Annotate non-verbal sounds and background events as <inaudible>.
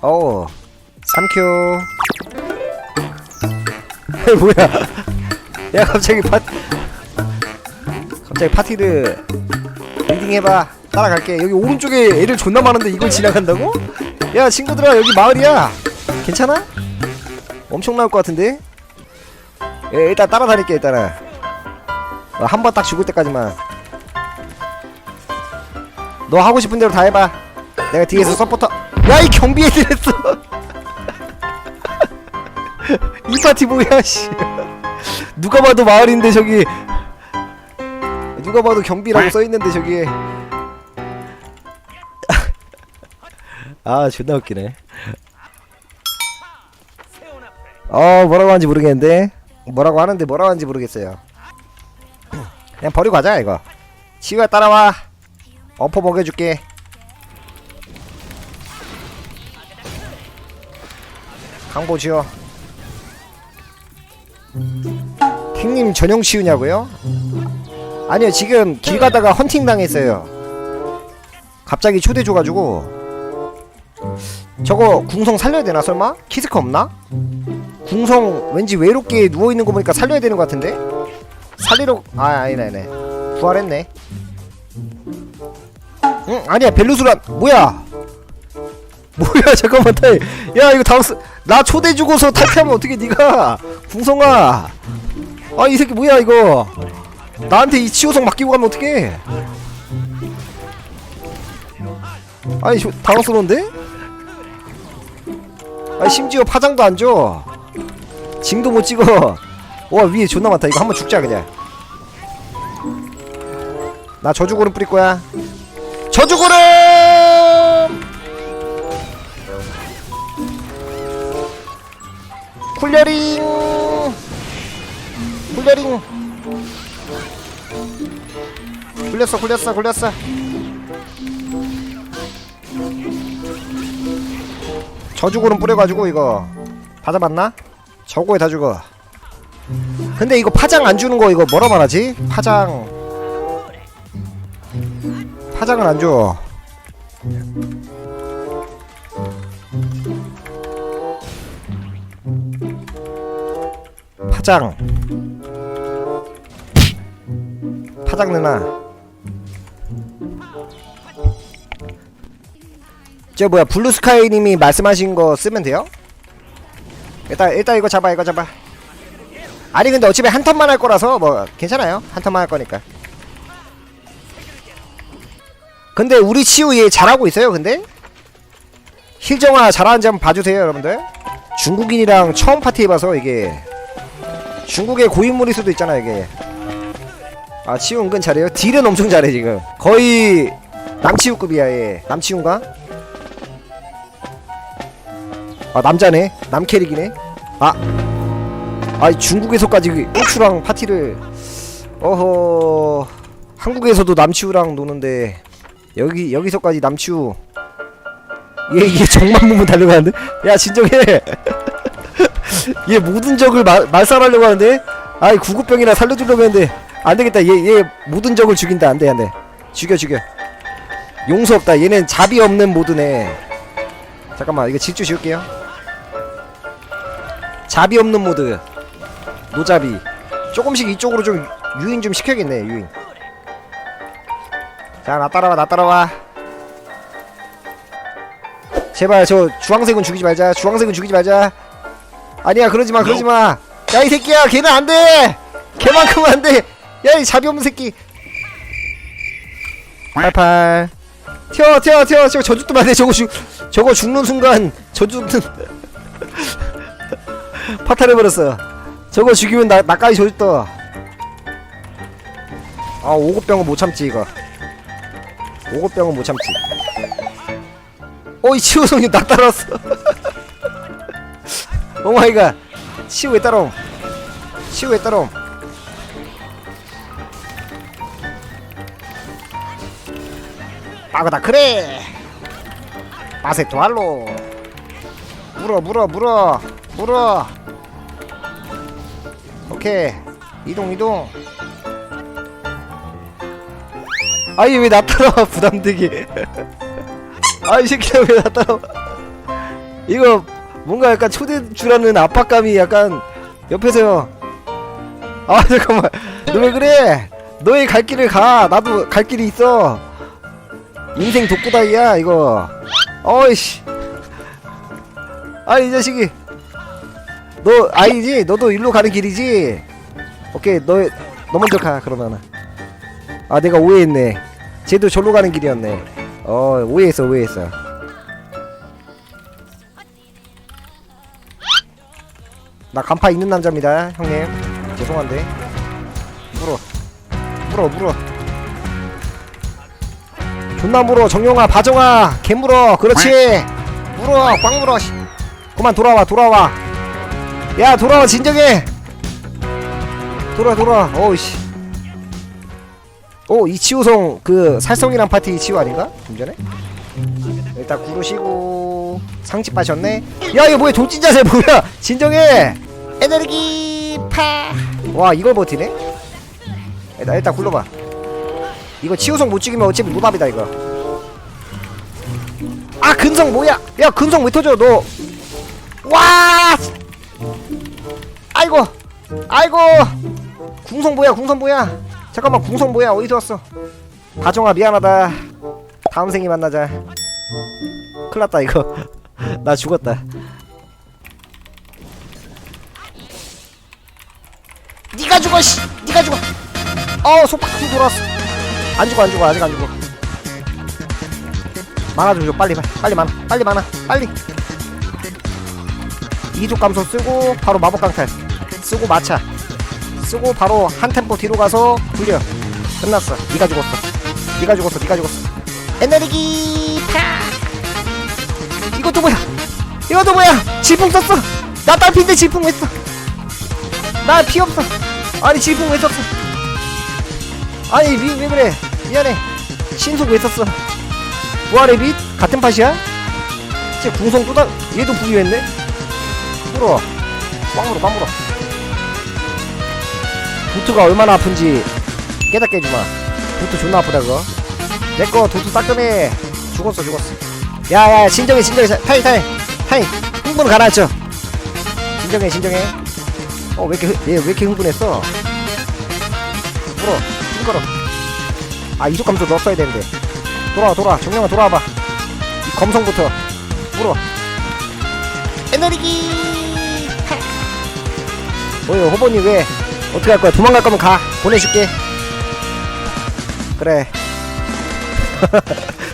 어 3큐 <laughs> 뭐야. <laughs> 야 갑자기 파 갑자기 파티를 리딩 해봐. 따라갈게. 여기 오른쪽에 애들 존나 많은데 이걸 지나간다고? 야 친구들아 여기 마을이야. 괜찮아? 엄청 나올 것 같은데? 예, 일단 따라다닐게 일단은. 어, 한번 딱 죽을 때까지만. 너 하고 싶은 대로 다 해봐. 내가 뒤에서 서포터 야 이 경비 애들 했어. <laughs> 이 파티 뭐야 씨. 누가 봐도 마을인데 저기. 누가 봐도 경비라고 써있는데 저기. <laughs> 아 존나 웃기네. 어 뭐라고 하는지 모르겠는데? 뭐라고 하는데 뭐라고 하는지 모르겠어요. 그냥 버리고 가자 이거. 치우야 따라와. 어퍼 먹여줄게 강보 지어 킹님 전용 치우냐고요? 아니요 지금 길 가다가 헌팅 당했어요 갑자기 초대 줘가지고 저거 궁성 살려야 되나 설마? 키스크 없나? 궁성 왠지 외롭게 누워있는 거 보니까 살려야 되는 것 같은데? 살리러 아 아니네 아니네 부활했네 응 아니야 벨루스란 뭐야 뭐야 <laughs> 잠깐만 타이 야 이거 다우스 나 초대 주고서 탈퇴하면 어떻게 니가 궁성아 아 이 새끼 뭐야 이거 나한테 이 치호성 맡기고 가면 어떡해 아니 저, 당황스러운데? 아니 심지어 파장도 안 줘. 징도 못 찍어. 와 위에 존나 많다. 이거 한번 죽자 그냥. 나 저주고름 뿌릴 거야. 저주고름! 쿨려링! 쿨려링! 굴렸어 굴렸어 굴렸어 저주고름 뿌려가지고 이거 다 잡았나? 저거에 다 죽어 근데 이거 파장 안 주는 거 이거 뭐라 말하지? 파장 파장을 안 줘. 파장. 파장 누나. 저 뭐야 블루스카이님이 말씀하신 거 쓰면 돼요? 일단 일단 이거 잡아 이거 잡아. 아니 근데 어차피 한 턴만 할 거라서 뭐 괜찮아요. 한 턴만 할 거니까. 근데 우리 치우 얘 잘하고 있어요 근데? 힐정아 잘하는지 한번 봐주세요 여러분들. 중국인이랑 처음 파티 해봐서 이게 중국의 고인물일 수도 있잖아 이게. 아 치우 은근 잘해요? 딜은 엄청 잘해 지금. 거의 남치우급이야 얘. 남치우인가? 아 남자네? 남캐릭이네? 아. 아이 중국에서까지 고추랑 파티를. 어허. 한국에서도 남치우랑 노는데 여기 여기서까지 남치우. 얘얘 정만 보면 달려가는데? 야 진정해 <laughs> 얘 모든 적을 말, 말살하려고 하는데 아이 구급병이나 살려주려고 했는데 안되겠다. 얘 얘 모든 적을 죽인다. 안돼 안돼. 죽여 죽여. 용서 없다. 얘는 잡이 없는 모드네. 잠깐만 이거 질주 지울게요. 잡이 없는 모드. 노잡이 조금씩 이쪽으로 좀 유인 좀 시켜야겠네 유인. 자 나 따라와 나 따라와. 제발 저 주황색은 죽이지 말자. 주황색은 죽이지 말자 아니야 그러지마 그러지마. 야 이 새끼야 걔는 안돼. 걔만큼은 안돼. 야이 잡이 없는 새끼. 팔팔. 튀어 튀어 튀어. 저거 저주 뜨면 안돼 저거 죽 저거 죽는 순간 저주 뜬 파탈해버렸어. 저거 죽이면 나, 나까지 저주 떠 아, 오급병은 못 참지, 이거. 오급병은 못 참지. 어, 이 치우성이 나 따라왔어. <laughs> 오 마이 갓. 치우 왜 따라옴? 치우 왜 따라옴? 빠그다, 그래! 마세토 할로! 물어, 물어, 물어! 물어! 오케이. 이동, 이동. 아이 왜나 따라와 <laughs> 부담되게 <laughs> 아이 새끼야 왜 나 따라와 <laughs> 이거 뭔가 약간 초대주라는 압박감이 약간 옆에서요. 아 <laughs> 잠깐만. 너 왜 그래? 너의 갈 길을 가. 나도 갈 길이 있어. 인생 독고다이야 이거. 어이씨. 아 이 자식이. 너 아이지? 너도 일로 가는 길이지? 오케이 너 너 먼저 가 그러면은. 아 내가 오해했네. 쟤도 절로 가는 길이었네. 어 오해했어 오해했어 나 간파 있는 남자입니다 형님. 죄송한데. 물어. 물어 물어. 존나 물어 정용아 바정아. 개 물어. 그렇지. 물어 꽉 물어 씨. 그만 돌아와 돌아와. 야 돌아와 진정해. 돌아 돌아. 어우씨. 오 이치우송 그 살성이란 파티 이치우 아닌가? 좀 전에? 일단 구르시고 상치 빠셨네. 야 이거 뭐야? 돌진 자세 뭐야? <laughs> 진정해! 에너지 파와 이걸 버티네? 일단 일단 굴러봐. 이거 치우성 못 죽이면 어차피 노답이다 이거. 아 근성 뭐야? 야 근성 왜 터져 너와! 아이고! 아이고! 궁성 뭐야? 궁성 뭐야? 잠깐만 궁성 뭐야? 어디서 왔어? 다정아 미안하다. 다음 생에 만나자. 큰일났다 이거 나 죽었다. 니가 죽어 씨. 니가 죽어. 어 속박히 돌아왔어. 안 죽어 안 죽어 아직 안 죽어. 만화 좀줘 빨리 빨리 만화 빨리 만화 빨리. 이속 감소 쓰고 바로 마법 강탈. 쓰고 마차. 쓰고 바로 한 템포 뒤로 가서 굴려. 끝났어. 니가 죽었어. 니가 죽었어 니가 죽었어. 에너지 파! 이것도 뭐야 이것도 뭐야? 질풍 썼어. 나 딸피인데 질풍 왜 써? 나 피 없어. 아니 질풍 왜 썼어? 아니 미, 왜 그래? 미안해. 신속 왜 썼어? 부활의 빛? 같은 팟이야? 쟤 궁성 또다 얘도 부유했네? 물어. 꽝으로 꽝물어. 도트가 얼마나 아픈지 깨닫게 해주마. 도트 존나 아프다 그거. 내꺼 도트 따끔해. 죽었어 죽었어. 야야 진정해 진정해. 타이 타이 타이 흥분 가라앉혀. 진정해 진정해. 어 왜 이렇게 얘 왜 이렇게 흥분했어? 물어 흥걸어. 아 이속 감소 넣었어야 되는데. 돌아와 돌아와. 정령아 돌아와봐. 이 검성부터. 물어. 에너리기. 뭐요 호보님 왜? 어떻게 할 거야? 도망갈 거면 가. 보내줄게. 그래 <laughs>